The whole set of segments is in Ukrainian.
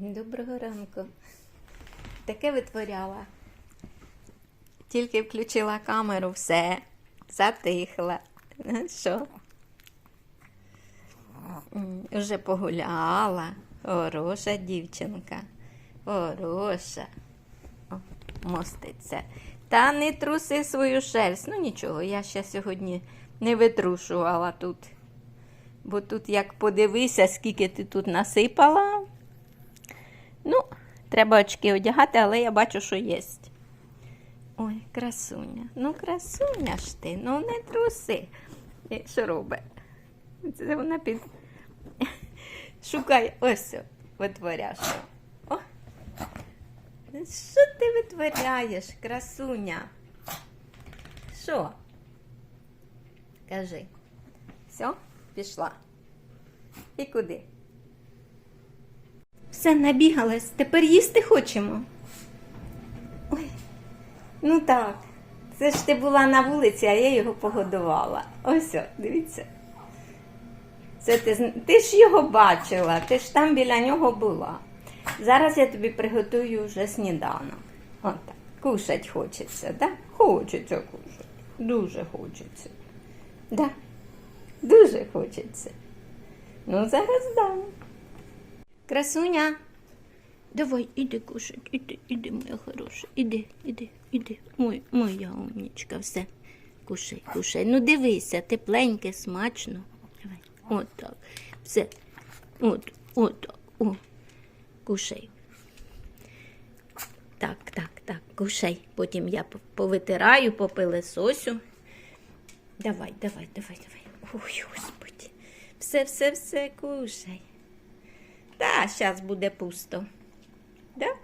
Доброго ранку. Таке витворяла. Тільки включила камеру, все, затихла. Що? Вже погуляла. Хороша дівчинка. Хороша. О, моститься. Та не труси свою шерсть. Ну нічого, я ще сьогодні не витрушувала тут. Бо тут як подивися, скільки ти тут насипала. Ну, треба очки одягати, але я бачу, що є. Ой, красуня. Ну, красуня ж ти, ну не труси. Е, Що робить? Це вона під. Шукай ось витворяш. О. Що ти витворяєш, красуня? Що? Кажи. Все, пішла. І куди? Все, набігалась, тепер їсти хочемо. Ой, ну так. Це ж ти була на вулиці, а я його погодувала. Ось, о, дивіться. Це ти, ти ж його бачила, ти ж там біля нього була. Зараз я тобі приготую вже сніданок. Отак. Кушать хочеться, да? Хочеться кушати. Дуже хочеться. Да? Дуже хочеться. Ну, зараз дам. Красуня. Давай, іди кушать, іди, іди, моя хороша, іди, іди, іди. Ой, моя умнічка, все. Кушай, кушай. Ну дивися, тепленьке, смачно. Давай. От так. Все. От, от. О. Кушай. Так, так, так, кушай. Потім я по- повитираю, попилисосю. Давай, давай, давай, давай. Ой, господи. Все, все, все, кушай. Та, зараз буде пусто. Да?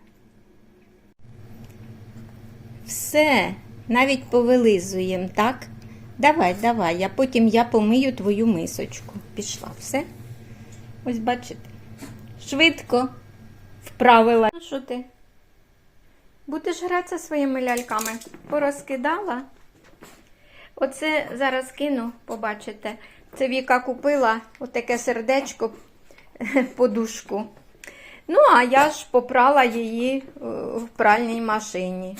Все, навіть повилизуємо, так? Давай, давай, а потім я помию твою мисочку. Пішла, все? Ось бачите. Швидко вправила. Ну що ти? Будеш гратися своїми ляльками? Порозкидала? Оце зараз кину, побачите. Це Віка купила отаке сердечко, подушку. Ну, а я ж попрала її е, в пральній машині.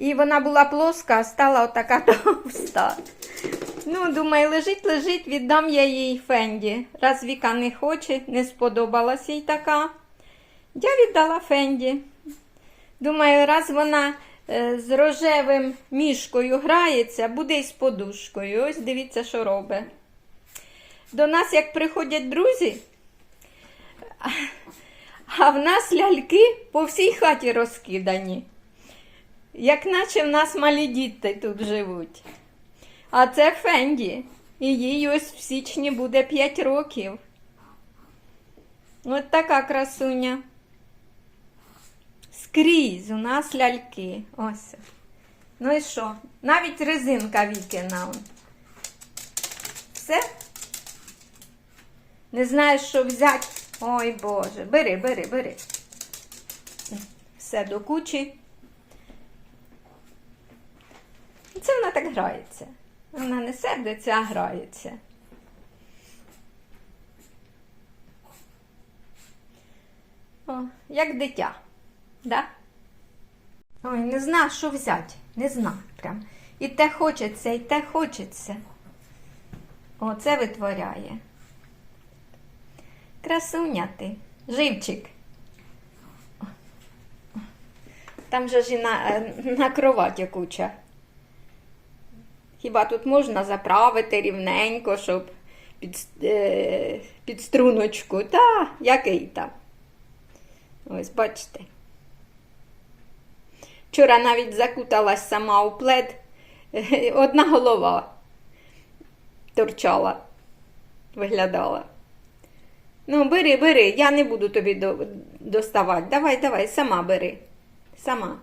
І вона була плоска, а стала отака товста. Ну, думаю, лежить, лежить, віддам я їй Фенді. Раз Віка не хоче, не сподобалась їй така. Я віддала Фенді. Думаю, раз вона е, з рожевим мішкою грається, буде і з подушкою. Ось дивіться, що робить. До нас, як приходять друзі, а в нас ляльки по всій хаті розкидані. Як наче в нас малі діти тут живуть. А це Фенді. І їй ось в січні буде 5 років. От така красуня. Скрізь у нас ляльки. Ось. Ну і що? Навіть резинка вікина. Все? Не знаєш, що взяти? Ой Боже, бери, бери, бери. Все до кучі. Це так грається. Вона не сердиться, а грається. О, як дитя. Да? Ой, не знаю, що взяти. Не знаю прям. І те хочеться, і те хочеться. О, це витворяє. Красуня ти, живчик. Там же ж і на, е, на кроваті куча. Хіба тут можна заправити рівненько, щоб під, е, під струночку? Та, який там. Ось, бачите. Вчора навіть закуталась сама у плед. Одна голова торчала, виглядала. Ну, бери, бери, я не буду тобі доставати. Давай, давай, сама бери. Сама.